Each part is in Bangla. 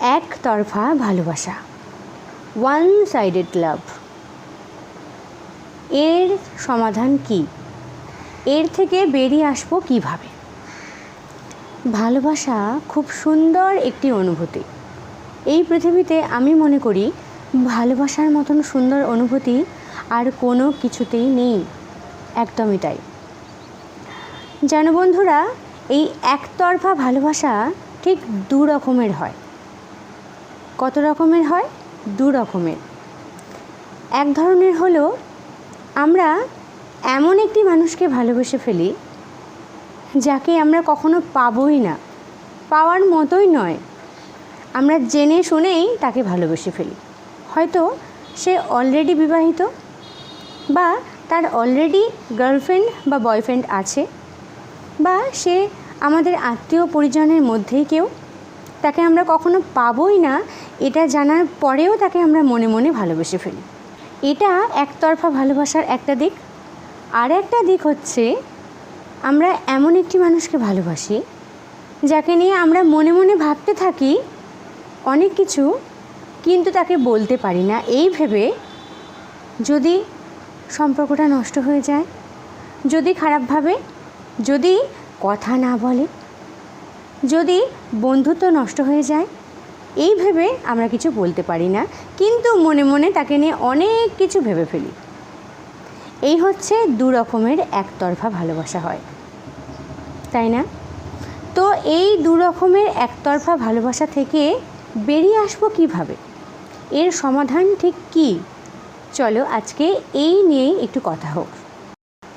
একতরফা ভালোবাসা। One sided love. এর সমাধান কি? এর থেকে বেরিয়ে আসব কীভাবে? ভালোবাসা খুব সুন্দর একটি অনুভূতি। এই পৃথিবীতে আমি মনে করি, ভালোবাসার মতন সুন্দর অনুভূতি আর কোনো কিছুতেই নেই। একদমই তাই। যেন বন্ধুরা, এই একতরফা ভালোবাসা ঠিক দু রকমের হয়। কত রকমের হয়? দু রকমের। এক ধরনের হলো, আমরা এমন একটি মানুষকে ভালোবেসে ফেলি, যাকে আমরা কখনো পাবই না, পাওয়ার মতোই নয়। আমরা জেনে শুনেই তাকে ভালোবেসে ফেলি। হয়তো সে অলরেডি বিবাহিত বা তার অলরেডি গার্লফ্রেন্ড বা বয়ফ্রেন্ড আছে বা সে আমাদের আত্মীয় পরিজনের মধ্যেই কেউ, তাকে আমরা কখনো পাবই না এটা জানার পরেও তাকে আমরা মনে মনে ভালোবেসে ফেলি। এটা একতরফা ভালোবাসার একটা দিক। আর একটা দিক হচ্ছে, আমরা এমন একটি মানুষকে ভালোবাসি, যাকে নিয়ে আমরা মনে মনে ভাবতে থাকি অনেক কিছু, কিন্তু তাকে বলতে পারি না। এই ভেবে যদি সম্পর্কটা নষ্ট হয়ে যায়, যদি খারাপভাবে যদি কথা না বলে, যদি বন্ধুত্ব নষ্ট হয়ে যায় এই ভেবে আমরা কিছু বলতে পারি না, কিন্তু মনে মনে তাকে নিয়ে অনেক কিছু ভেবে ফেলি। এই হচ্ছে দু রকমের একতরফা ভালোবাসা হয়। তাই না? তো এই দু রকমের একতরফা ভালোবাসা থেকে বেরিয়ে আসব কীভাবে? এর সমাধান ঠিক কী? চলো আজকে এই নিয়েই একটু কথা হোক।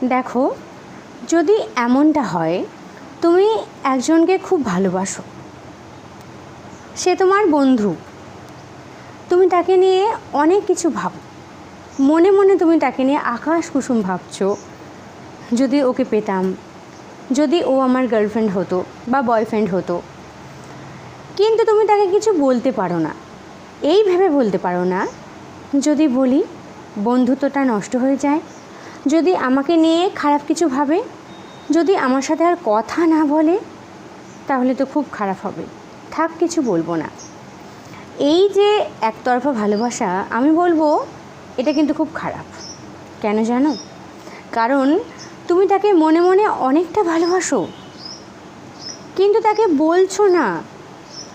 দেখো, যদি এমনটা হয়, তুমি একজনকে খুব ভালোবাসো। সে তোমার বন্ধু। তুমি তাকে নিয়ে অনেক কিছু ভাবো। মনে মনে তুমি তাকে নিয়ে আকাশ কুসুম ভাবছ। যদি ওকে পেতাম, যদি ও আমার গার্লফ্রেন্ড হতো বা বয়ফ্রেন্ড হতো। কিন্তু তুমি তাকে কিছু বলতে পারো না। এই ভেবে বলতে পারো না, যদি বলি, বন্ধুত্বটা নষ্ট হয়ে যায়। যদি আমাকে নিয়ে খারাপ কিছু ভাবে, যদি আমার সাথে আর কথা না বলে, তাহলে তো খুব খারাপ হবে। থাক, কিছু বলব না। এই যে একতরফা ভালোবাসা, আমি বলব এটা কিন্তু খুব খারাপ। কেন জানো? কারণ তুমি তাকে মনে মনে অনেকটা ভালোবাসো। কিন্তু তাকে বলছো না।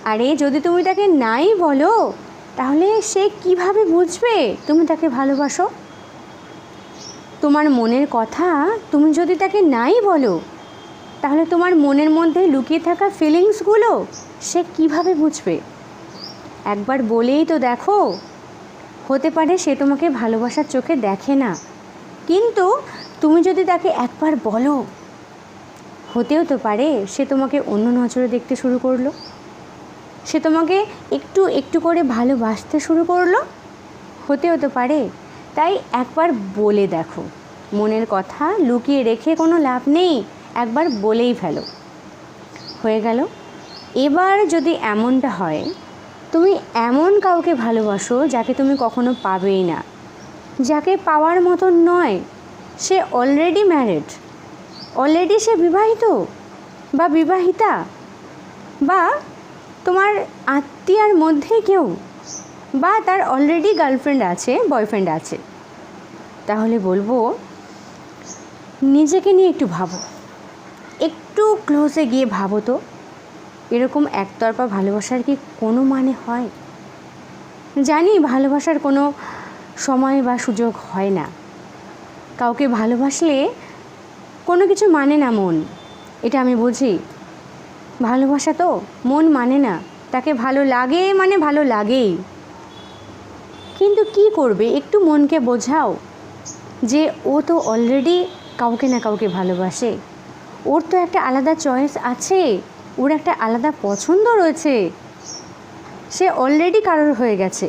আরে, যদি তুমি তাকে নাই বলো, তাহলে সে কীভাবে বুঝবে তুমি তাকে ভালোবাসো? তোমার মনের কথা তুমি যদি তাকে নাই বলো, তাহলে তোমার মনের মধ্যে লুকিয়ে থাকা ফিলিংসগুলো সে কীভাবে বুঝবে? একবার বলেই তো দেখো। হতে পারে সে তোমাকে ভালোবাসার চোখে দেখে না। কিন্তু তুমি যদি তাকে একবার বলো, হতেও তো পারে সে তোমাকে অন্য নজরে দেখতে শুরু করল। সে তোমাকে একটু একটু করে ভালোবাসতে শুরু করল। হতেও তো পারে। তাই একবার বলে দেখো। মনের কথা লুকিয়ে রেখে কোনো লাভ নেই। একবার বলেই ফেলো। হয়ে গেল। এবার যদি এমনটা হয়, তুমি এমন কাউকে ভালোবাসো যাকে তুমি কখনো পাবেই না। যাকে পাওয়ার মতন নয়, সে অলরেডি ম্যারিড অলরেডি সে বিবাহিত? বা বিবাহিতা? বা তোমার আত্মীয়ার মধ্যে কেউ? বা তার অলরেডি গার্লফ্রেন্ড আছে বয়ফ্রেন্ড আছে? তাহলে বলব, নিজেকে নিয়ে একটু ভাবো। একটু ক্লোজে গিয়ে ভাবো তো। এরকম একতরফা ভালোবাসার কি কোনো মানে হয়? জানি ভালোবাসার কোনো সময় বা সুযোগ হয় না। কাউকে ভালোবাসলে কোনো কিছু মানে না মন। এটা আমি বুঝি। ভালোবাসা তো মন মানে না, তাকে ভালো লাগে মানে ভালো লাগেই। কিন্তু কি করবে? একটু মনকে বোঝাও যে ও তো অলরেডি কাউকে না কাউকে ভালোবাসে। ওর তো একটা আলাদা চয়েস আছে। ওর একটা আলাদা পছন্দ রয়েছে। সে অলরেডি কারোর হয়ে গেছে।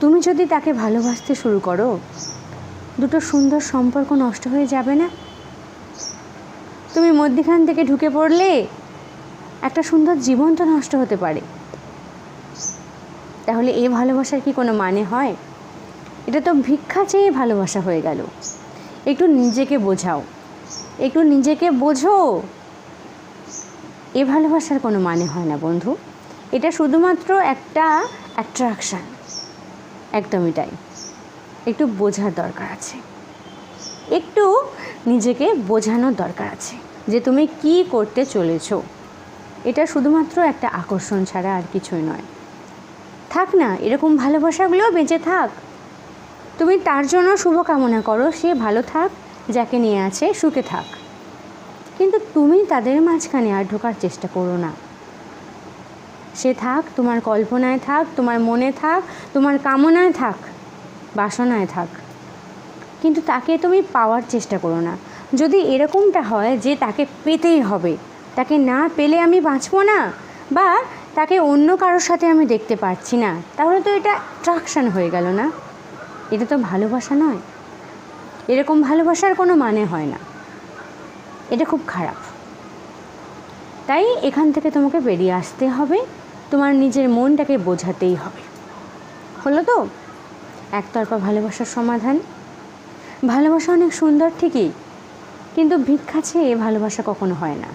তুমি যদি তাকে ভালোবাসতে শুরু করো, দুটো সুন্দর সম্পর্ক নষ্ট হয়ে যাবে না? তুমি মধ্যখান থেকে ঢুকে পড়লে একটা সুন্দর জীবন তো নষ্ট হতে পারে। তাহলে এ ভালোবাসার কি কোনো মানে হয়? এটা তো ভিক্ষা চেয়ে ভালোবাসা হয়ে গেল। একটু নিজেকে বোঝাও। একটু নিজেকে বোঝো। এ ভালোবাসার কোনো মানে হয় না, বন্ধু। এটা শুধুমাত্র একটা অ্যাট্রাকশান একদমই তাই। একটু বোঝার দরকার আছে। একটু নিজেকে বোঝানোর দরকার আছে যে তুমি কি করতে চলেছ। এটা শুধুমাত্র একটা আকর্ষণ ছাড়া আর কিছুই নয়। থাক না, এরকম ভালোবাসাগুলোও বেঁচে থাক। তুমি তার জন্য শুভকামনা করো, সে ভালো থাক, যাকে নিয়ে আছে সুখে থাক। কিন্তু তুমি তাদের মাঝখানে আর ঢোকার চেষ্টা করো না। সে থাক, তোমার কল্পনায় থাক, তোমার মনে থাক, তোমার কামনায় থাক, বাসনায় থাক। কিন্তু তাকে তুমি পাওয়ার চেষ্টা করো না। যদি এরকমটা হয় যে তাকে পেতেই হবে, তাকে না পেলে আমি বাঁচবো না বা তাকে অন্য কারোর সাথে আমি দেখতে পাচ্ছি না, তাহলে তো এটা অ্যাট্রাকশান হয়ে গেল না। এটা তো ভালোবাসা নয়। এরকম ভালোবাসার কোনো মানে হয় না। এটা খুব খারাপ। তাই এখান থেকে তোমাকে বেরিয়ে আসতে হবে। তোমার নিজের মনটাকে বোঝাতেই হবে। হলো তো? একতরফা ভালোবাসার সমাধান। ভালোবাসা অনেক সুন্দর ঠিকই, কিন্তু ভিক্ষা চেয়ে ভালোবাসা কখনো হয় না।